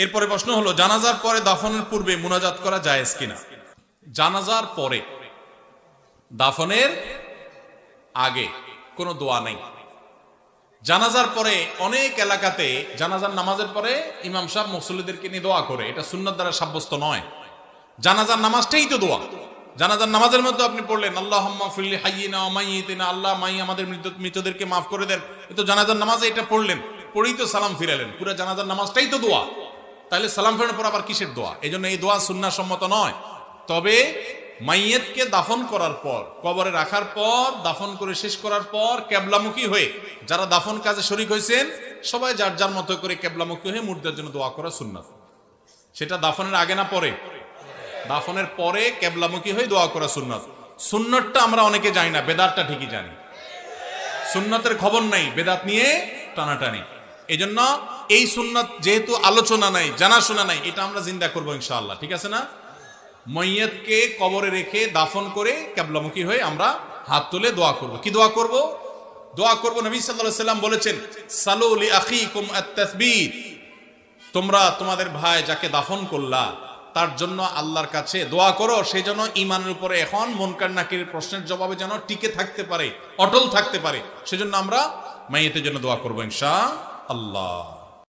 এরপরে প্রশ্ন হলো, জানাজার পরে দাফনের পূর্বে মুনাজাত করা জায়েজ কিনা? জানাজার পরে, দাফনের আগে কোনো দোয়া নেই। জানাজার পরে অনেক এলাকাতে, জানাজার নামাজের পরে ইমাম সাহেব মুসল্লিদেরকে নিয়ে দোয়া করে। এটা সুন্নাত দ্বারা সাব্যস্ত নয়। জানাজার নামাজটাই তো দোয়া। জানাজার নামাজের মধ্যে আপনি পড়লেন আল্লাহ ফিল্লি হাইয়িনা মাইয়িতিনা, আল্লাহ মাই আমাদের মৃত- মৃতদেরকে মাফ করে দেন। তো জানাজার নামাজে এটা পড়লেন, পড়েই তো সালাম ফিরালেন। পুরো জানাজার নামাজটাই তো দোয়া। তাহলে সালাম ফেরানোর পর আবার কিসের দোয়া? এই জন্য এই দোয়া সুন্না সম্মত নয়। তবে মাইয়েতকে দাফন করার পর, কবরে রাখার পর, দাফন করে শেষ করার পর কেবলামুখী হয়ে যারা দাফন কাজে শরিক হয়েছেন, সবাই যার যার মতো করে কেবলামুখী হয়ে মুর্দার জন্য দোয়া করা সুন্নাত সেটা দাফনের আগে না পরে? দাফনের পরে কেবলামুখী হয়ে দোয়া করা সুন্নত সুন্নতটা আমরা অনেকে জানি না, বেদাতটা ঠিকই জানি। সুন্নতের খবর নাই, বেদাত নিয়ে টানাটানি। এই জন্য এই সুন্নত যেহেতু আলোচনা নাই, জানাশোনা নাই, এটা আমরা জিন্দা করব ইনশাআল্লাহ, ঠিক আছে না? মৈয়তকে কবরে রেখে দাফন করে কেবলামুখী হয়ে আমরা হাত তুলে দোয়া করব। কি দোয়া করব? দোয়া করব, নবী আলাইহি সাল্লাম বলেছেন, সালু লি আখিকুম আত-তাসবিত তোমরা তোমাদের ভাই যাকে দাফন করলা, তার জন্য আল্লাহর কাছে দোয়া করো সেই জন্য ইমানের উপরে এখন মনকার নাকির প্রশ্নের জবাবে যেন টিকে থাকতে পারে, অটল থাকতে পারে। সেজন্য আমরা মাইয়েতের জন্য দোয়া করব ইনশা আল্লাহ